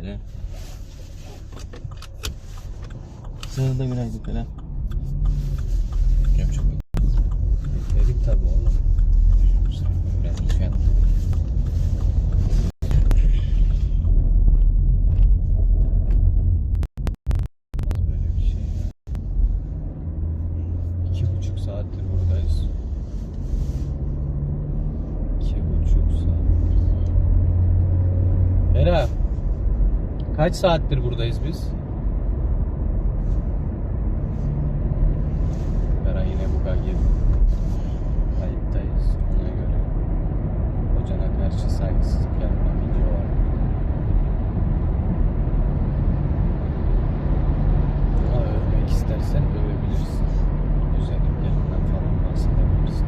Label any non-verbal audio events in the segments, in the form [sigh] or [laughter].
Eren. Sana da günaydın Eren. Öpüyorum çok. Dedik tabi oğlum. Biraz geç uyandım. Olmaz böyle bir şey ya. İki buçuk saattir buradayız. İki buçuk saat. Bera. Kaç saattir buradayız biz? Bera yine buga girdi. Kayıttayız ona göre. Hocana karşı saygısızlık yapma video var. Ama övmek istersen övebilirsin. Özelliklerinden falan bahsedebilirsin.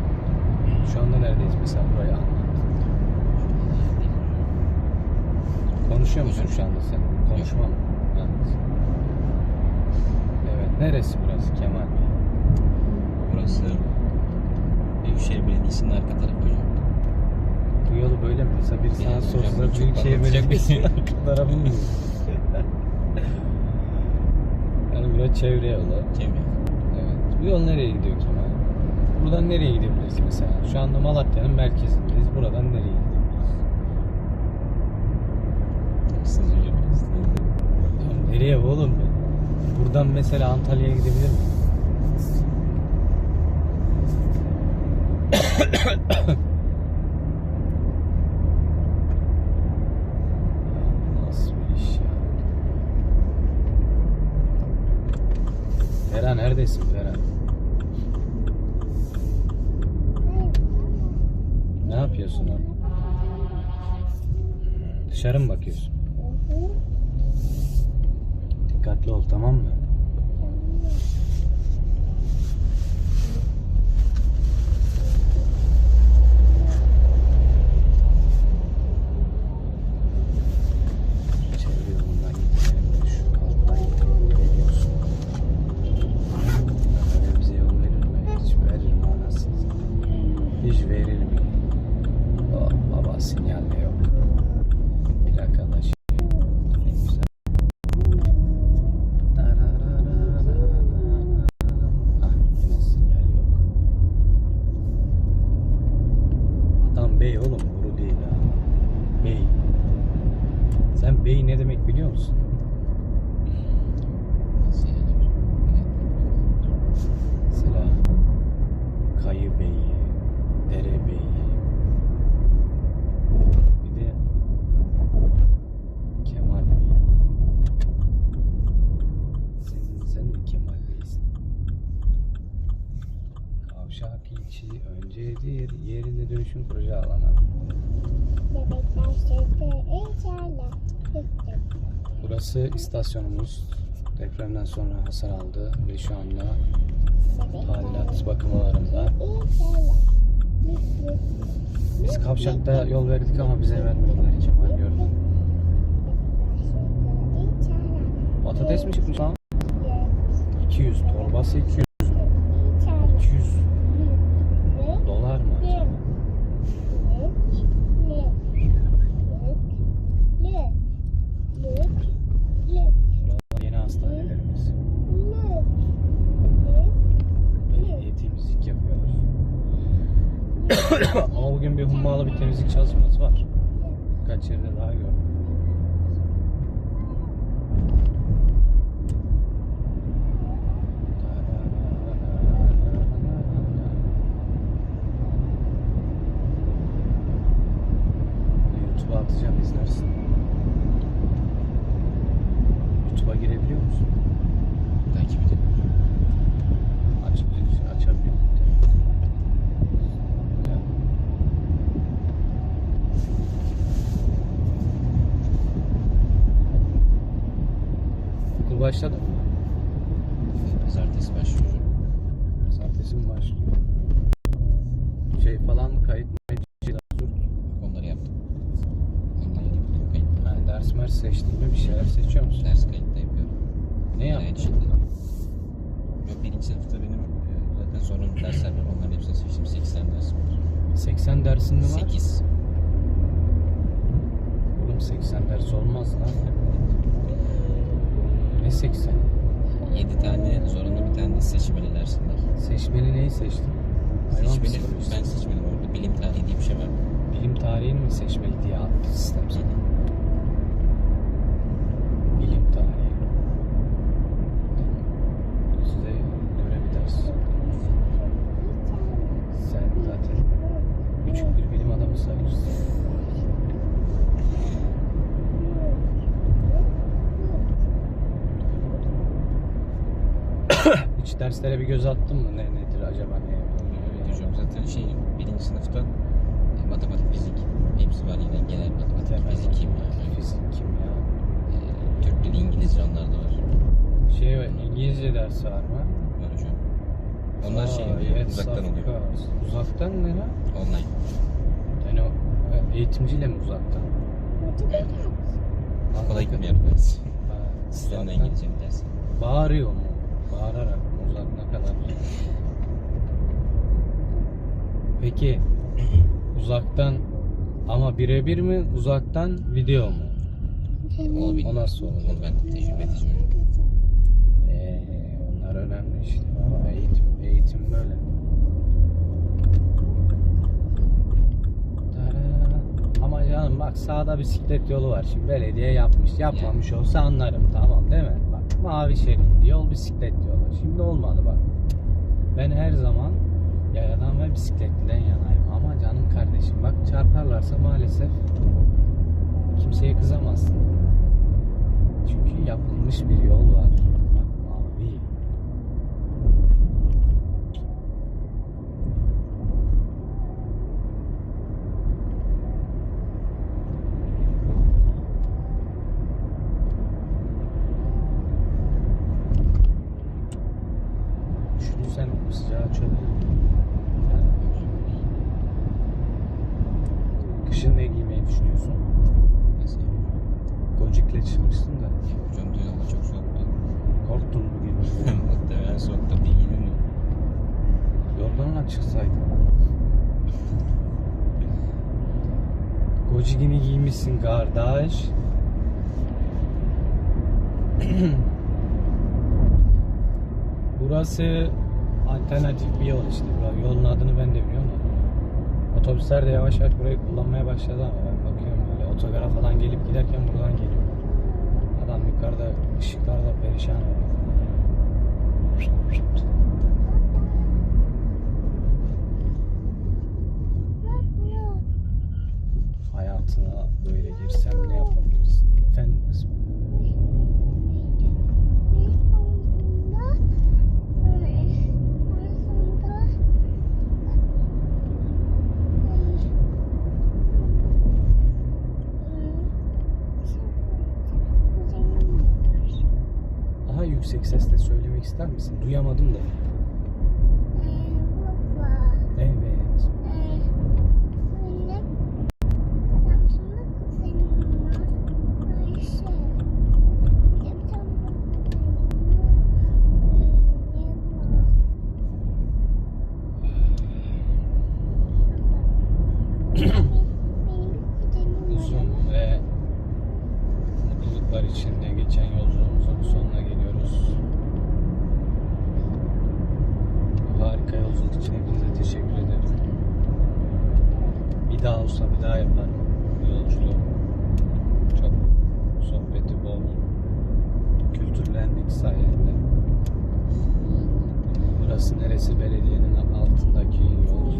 Şu anda neredeyiz mesela burayı anlat. Konuşuyor musun şu anda sen? Konuşma mı? Evet. Evet. Neresi burası Kemal Bey? Burası Büyükşehir Belediyesi'nin arka tarafı hocam. Bu yolu böyle mi? Mesela bir sana Yani hocam, sorsa çok Büyükşehir anlatacak Belediyesi'nin [laughs] [laughs] arka tarafı mı? yani burası çevre yolu. Cemil. Evet. Bu yol nereye gidiyor Kemal? Buradan nereye gidebiliriz mesela? Şu anda Malatya'nın merkezindeyiz. Buradan nereye gidebiliriz? Siz hocam. Ya nereye oğlum? Buradan mesela Antalya'ya gidebilir miyim? Nasıl iş ya? Ferhan neredesin Ferhan? Ne yapıyorsun orada? Dışarı mı bakıyorsun? Dikkatli ol tamam mı? Şu çevre yolundan gidelim de şu alttan gidelim. Geliyorsun. Böyle bize yol verir mi? Hiç verir mi anasını satayım? Hiç verir mi? Oh, baba sinyal de yok. Plaka şey. Ne güzel. Ah, yine sinyal yok. Adam bey oğlum boru değil ha. Bey. Sen bey ne demek biliyor musun? Mesela Kayı Beyi, Dere Beyi. Bir de Kemal Bey. Senin, sen de Kemal Bey'sin. Kavşak içi öncedir, yerinde dönüşüm proje alanı. Bebekler sütü inşallah. Burası istasyonumuz. Depremden sonra hasar aldı ve şu anda tadilat bakımlarında. Biz kavşakta yol verdik ama bize vermediler Kemal gördüm. Patates mi çıkmış lan? 200 torbası 200 200 dolar mı acaba? Burada yeni hastanelerimiz. Belediye temizlik yapıyorlar. Bugün bir temizlik çalışması var. Birkaç yerde daha gördüm. YouTube'a atacağım izlersin. YouTube'a girebiliyor musun? Okul başladı mı? Pazartesi başlıyor. Pazartesi mi başlıyor? Şey falan kayıt. Onları yaptım. Yeni video kayıt. Ha, ders mers seçtin mi? Bir şeyler seçiyor musun? Ders kayıt da yapıyorum. Ne Yani yaptın? şimdi. Yok birinci sınıfta benim e, zaten zorunlu dersler var. Onların hepsini seçtim. 80 dersim var. 80 dersin mi var? 8. Oğlum 80 ders olmaz lan. [laughs] Ne 80? 7 tane zorunlu bir tane de seçmeli dersin var. Seçmeli neyi seçtin? Hayvan Seçmeli, psikolojisi. ben seçmedim orada. Bilim tarihi diye bir şey var. Bilim tarihini mi seçmeli diye attı sistem sana. Bilim tarihi. Size göre bir ders. Sen zaten küçük bir bilim adamı sayılırsın. Hiç derslere bir göz attın mı? Ne nedir acaba ne? Evet hocam zaten şey birinci sınıfta e, matematik, fizik hepsi var yine genel matematik, fizik, kimya. Fizik, kimya. E, Türk dili, İngilizce onlar da var. Şey var, İngilizce dersi var mı? Var hocam. Onlar şey Aa, oluyor, evet, uzaktan oluyor. Uzaktan ne lan? Online. Yani o e, eğitimciyle mi uzaktan? Okula. Ha, Sizden de uzaktan. İngilizce bir ders. Bağırıyor mu? Bağırarak mı? Uzak ne kadar? Peki uzaktan ama birebir mi? Uzaktan video mu? Bilmiyorum. O nasıl olur? Onu ben tecrübe edeceğim. Ee, onlar önemli işte. Ama eğitim, eğitim böyle. Ama canım bak sağda bisiklet yolu var. Şimdi belediye yapmış. Yapmamış olsa anlarım. Tamam değil mi? Bak mavi şerit yol bisiklet yolu. Şimdi olmadı bak. Ben her zaman yayadan ve bisikletliden yanayım. Ama canım kardeşim bak çarparlarsa maalesef kimseye kızamazsın. Çünkü yapılmış bir yol var. Gocigini giymişsin kardeş. [clears throat] Burası alternatif bir yol işte. Bura- Yolun adını ben de biliyorum da. Otobüsler de yavaş yavaş burayı kullanmaya başladı ama ben bakıyorum öyle otogara falan gelip giderken buradan geliyor. Adam yukarıda ışıklarda perişan oluyor. Yüksek sesle söylemek ister misin? Duyamadım da. Burası neresi belediyenin altındaki yol.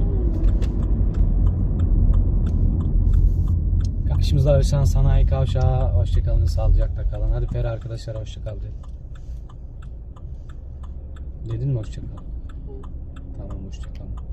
Karşımızda Özcan Sanayi Kavşağı. Hoşçakalın, sağlıcakla kalın. Hadi Peri arkadaşlar hoşçakal de. Dedin mi hoşçakal? Tamam hoşçakalın.